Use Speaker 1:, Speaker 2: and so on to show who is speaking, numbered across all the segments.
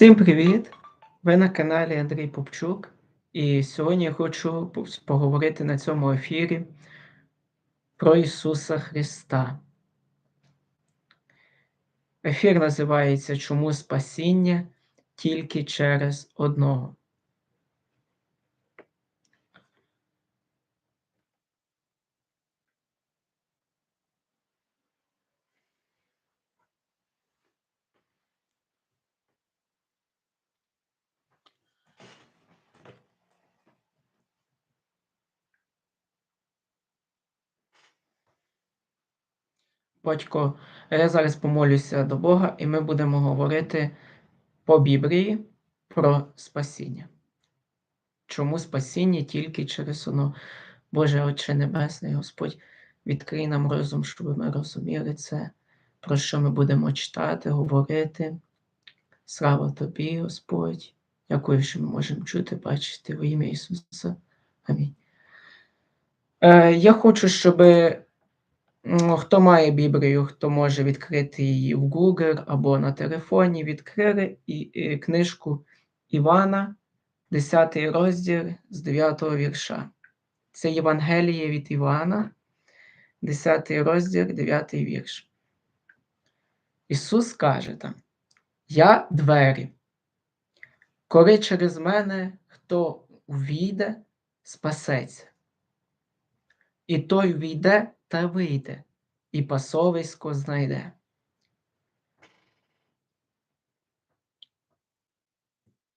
Speaker 1: Всім привіт! Ви на каналі Андрій Попчук, і сьогодні я хочу поговорити на цьому ефірі про Ісуса Христа. Ефір називається Чому спасіння тільки через одного. Батько, я зараз помолюся до Бога, і ми будемо говорити по Біблії про спасіння. Чому спасіння тільки через воно, Боже Отче Небесний, Господь, відкрий нам розум, щоб ми розуміли це, про що ми будемо читати, говорити. Слава Тобі, Господь, дякую, що ми можемо чути, бачити во ім'я Ісуса. Амінь. Е, Я хочу, щоб Хто має Біблію, хто може відкрити її в Google або на телефоні, відкрили і, книжку Івана, 10 розділ з 9 вірша. Це Євангеліє від Івана, 10 розділ, 9 вірш. Ісус каже там: Я двері. Коли через мене хто увійде, спасеться. І той війде та вийде, і пасовисько знайде.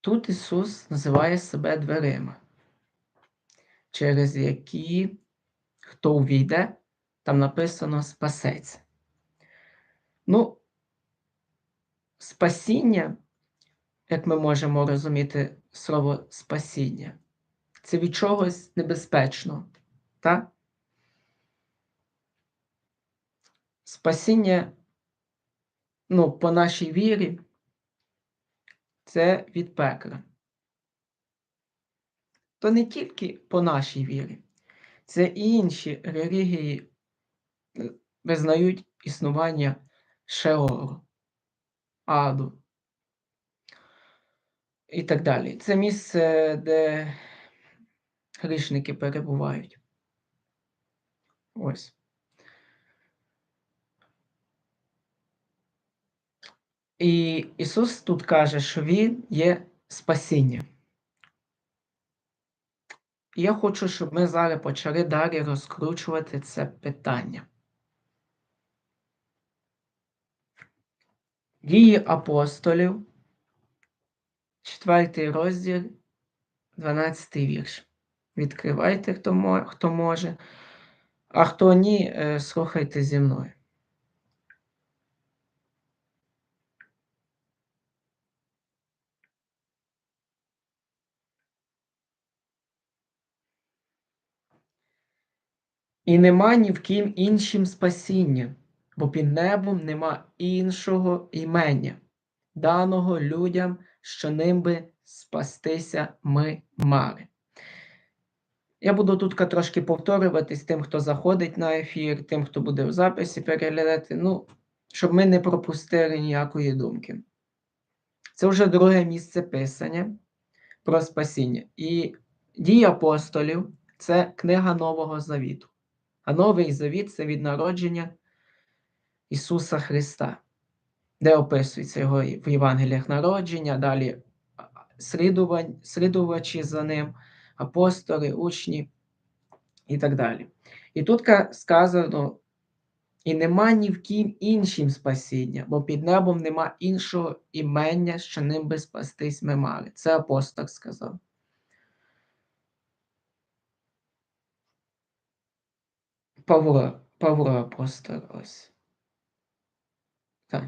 Speaker 1: Тут Ісус називає себе дверима, через які хто увійде, там написано спасеться. Ну, спасіння, як ми можемо розуміти слово спасіння, це від чогось небезпечного, так? Спасіння, ну, по нашій вірі, це від пекла. То не тільки по нашій вірі, це і інші релігії е, визнають існування Шеору, Аду і так далі. Це місце, де грішники перебувають. Ось. І Ісус тут каже, що Він є спасіння. Я хочу, щоб ми зараз почали далі розкручувати це питання. Дії апостолів, 4 розділ, 12 вірш. Відкривайте, хто хто може, а хто ні, е, слухайте зі мною. І нема ні в ким іншим спасіння, бо під небом нема іншого імення, даного людям, що ним би спастися ми мали. Я буду тут трошки повторюватись тим, хто заходить на ефір, тим, хто буде в записі переглядати, ну, щоб ми не пропустили ніякої думки. Це вже друге місце писання про спасіння. І дії апостолів це книга Нового Завіту. А Новий Завіт це від народження Ісуса Христа, де описується його в Євангеліях народження, далі слідувачі за ним, апостоли, учні і так далі. І тут сказано: і нема ні в ким іншим спасіння, бо під небом нема іншого імення, що ним би спастись ми мали. Це апостол сказав. Павло, Павло апостол ось. Так.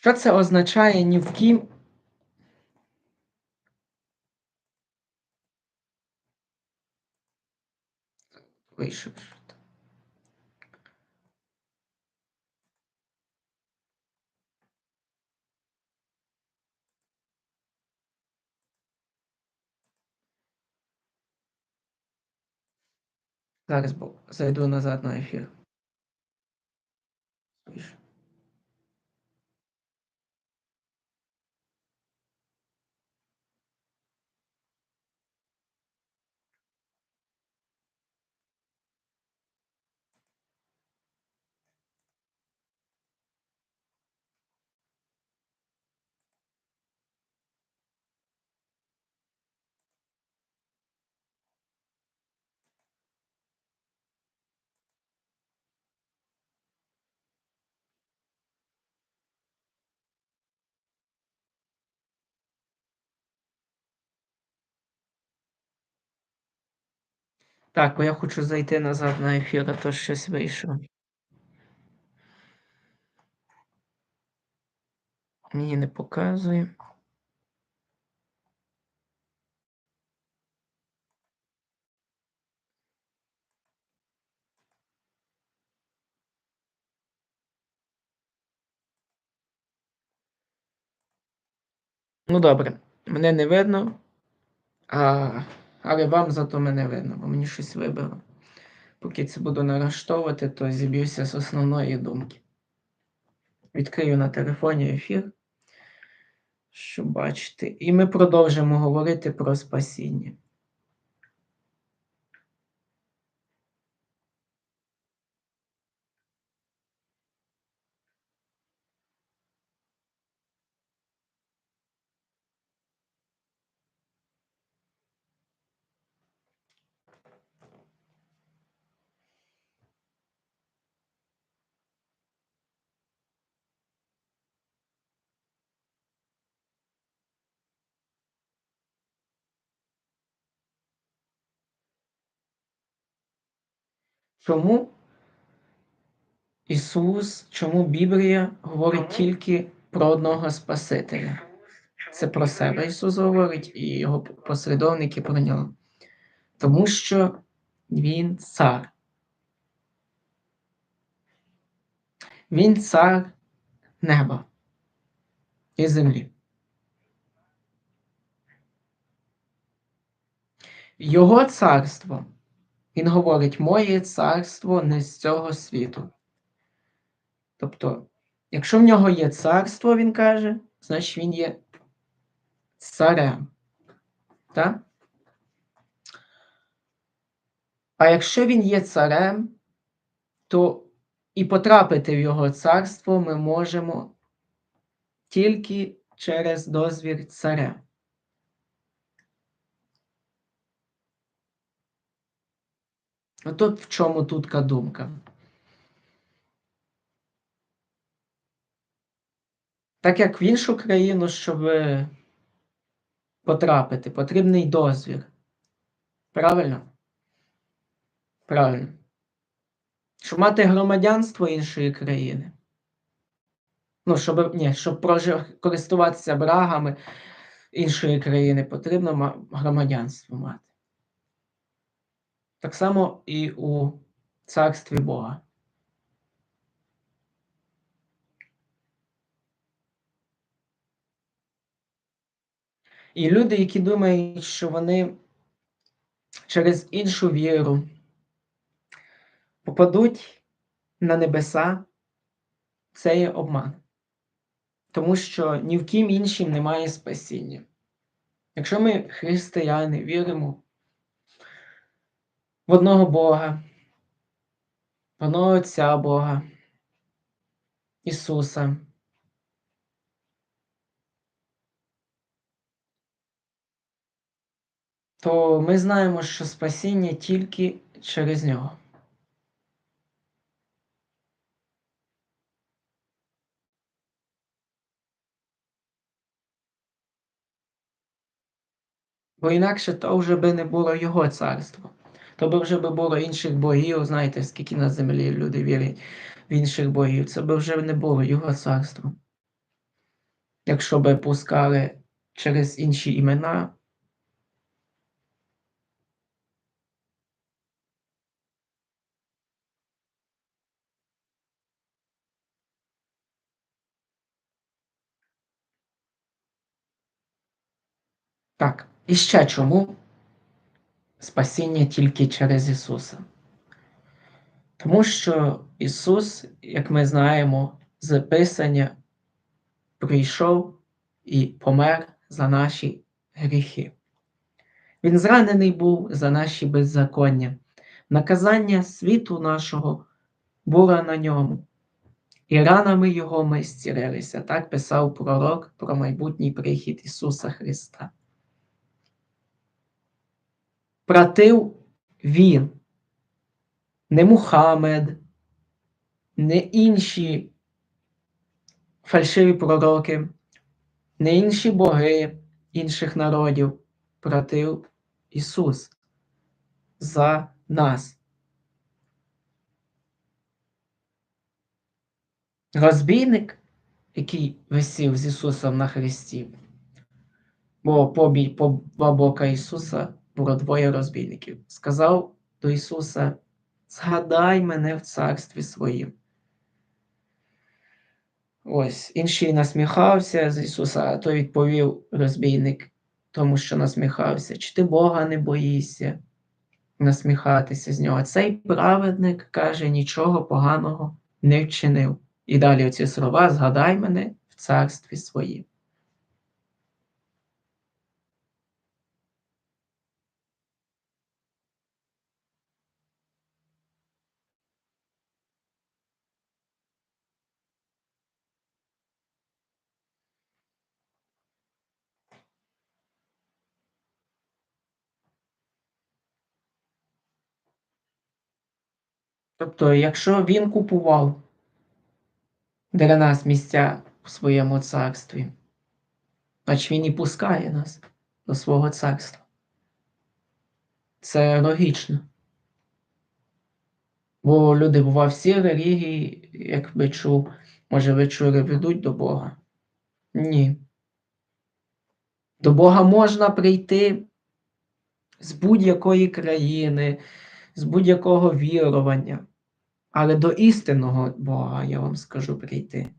Speaker 1: Що це означає ні в кім? Вийшов. Зараз зайду назад на ефір. Пише. Так, бо я хочу зайти назад на ефір, а то щось вийшло. Мені не показує. Ну добре, мене не видно, а, але вам зато мене видно, бо мені щось вибило. Поки це буду налаштовувати, то зіб'юся з основної думки. Відкрию на телефоні ефір, щоб бачити. І ми продовжимо говорити про спасіння. Чому Ісус, чому Біблія говорить тільки про одного Спасителя? Це про себе Ісус говорить і його послідовники про нього. Тому що Він цар. Він цар неба і землі. Його царство, він говорить, моє царство не з цього світу. Тобто, якщо в нього є царство, він каже, значить він є царем. Так? А якщо він є царем, то і потрапити в його царство ми можемо тільки через дозвір царя. От в чому тутка думка. Так як в іншу країну, щоб потрапити, потрібний дозвір. Правильно? Правильно. Щоб мати громадянство іншої країни. Ну, щоб ні, щоб користуватися брагами іншої країни, потрібно громадянство мати. Так само і у царстві Бога. І люди, які думають, що вони через іншу віру попадуть на небеса, це є обман. Тому що ні в ким іншим немає спасіння. Якщо ми християни віримо в одного Бога, в одного Отця Бога, Ісуса, то ми знаємо, що спасіння тільки через нього. Бо інакше то вже би не було його царство. То би вже би було інших богів, знаєте, скільки на землі люди вірять в інших богів. Це би вже не було його царство. Якщо би пускали через інші імена. Так, і ще чому спасіння тільки через Ісуса? Тому що Ісус, як ми знаємо, з Писання прийшов і помер за наші гріхи. Він зранений був за наші беззаконня. Наказання світу нашого було на ньому, і ранами Його ми зцілилися. Так писав пророк про майбутній прихід Ісуса Христа. Пратив Він, не Мухаммед, не інші фальшиві пророки, не інші боги інших народів платив Ісус за нас. Розбійник, який висів з Ісусом на Христі, бо по, бі- по бока Ісуса було двоє розбійників, сказав до Ісуса: Згадай мене в царстві своїм. Ось, інший насміхався з Ісуса, а той відповів розбійник, тому що насміхався. Чи ти Бога не боїшся насміхатися з нього? Цей праведник каже, нічого поганого не вчинив. І далі оці слова згадай мене в царстві своїм. Тобто, якщо він купував для нас місця в своєму царстві, значить він і пускає нас до свого царства. Це логічно. Бо люди, бува, всі релігії, як би чув, може, ви чули, ведуть до Бога. Ні. До Бога можна прийти з будь-якої країни, з будь-якого вірування. Але до істинного Бога, я вам скажу, прийти.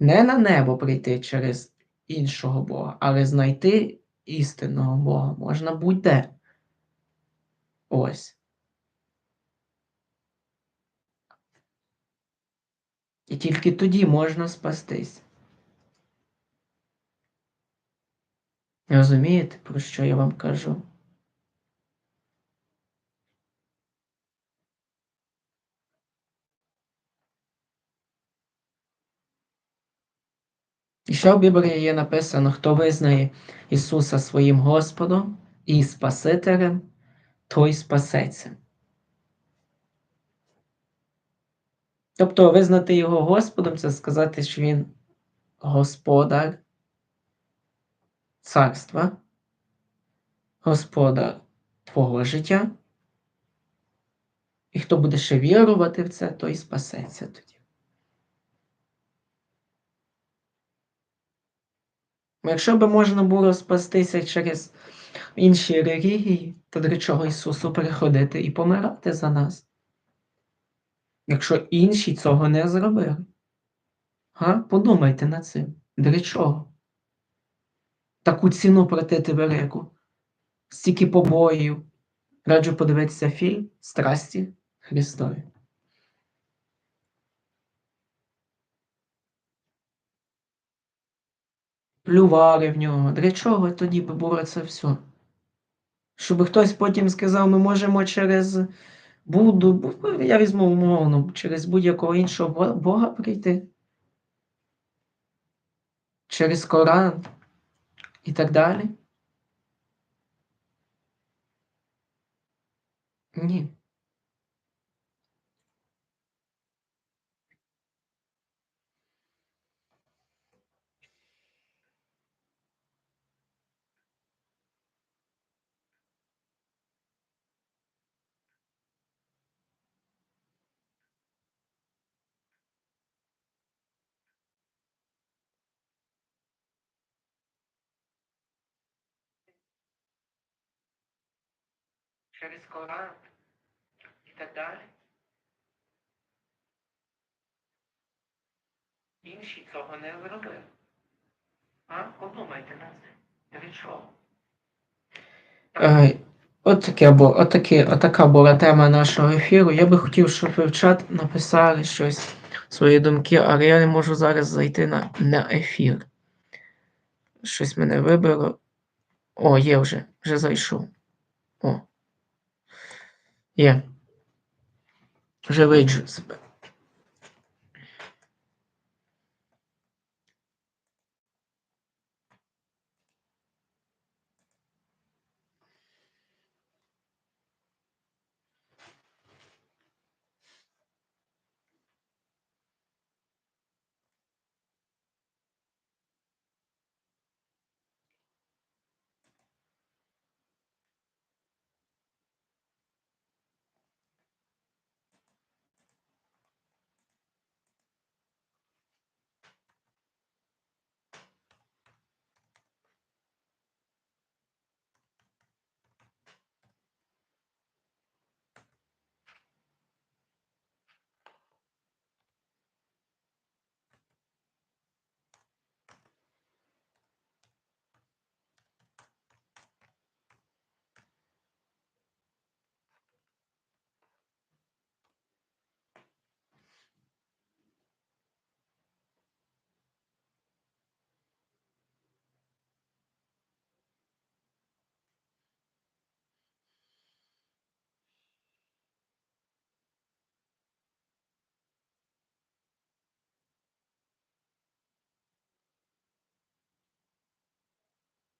Speaker 1: Не на небо прийти через іншого Бога, але знайти істинного Бога можна будь-де. Ось. І тільки тоді можна спастись. Розумієте, про що я вам кажу? І ще в Біблії є написано, хто визнає Ісуса своїм Господом і Спасителем, той спасеться. Тобто визнати Його Господом це сказати, що Він Господар царства, Господар твого життя. І хто буде ще вірувати в це, той спасеться тоді. Якщо би можна було спастися через інші релігії, то для чого Ісусу приходити і помирати за нас? Якщо інші цього не зробили. Га? Подумайте над цим. Для чого? Таку ціну платити велику, стільки побоїв. Раджу подивитися фільм Страсті Христові. Плювали в нього. Для чого тоді це все? Щоб хтось потім сказав, ми можемо через Будду, я візьму умовно, через будь-якого іншого Бога прийти. Через Коран і так далі. Ні. Через Коран і так далі. Інші цього не зробили. А? Подумайте на це. Для чого? Е, От таке бу отакі отака була тема нашого ефіру. Я би хотів, щоб ви в чат написали щось, свої думки, але я не можу зараз зайти на на ефір. Щось мене вибило. О, є вже, вже зайшов. О. Є. Вже виджу себе.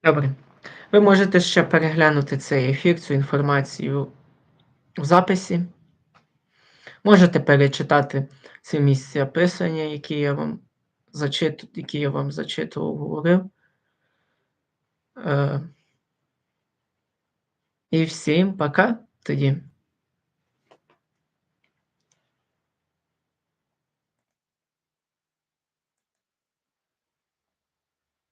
Speaker 1: Добре. Ви можете ще переглянути цей ефір, цю інформацію в записі. Можете перечитати ці місця писання, які я вам зачиту які я вам зачитував, говорив. Е І всім пока тоді.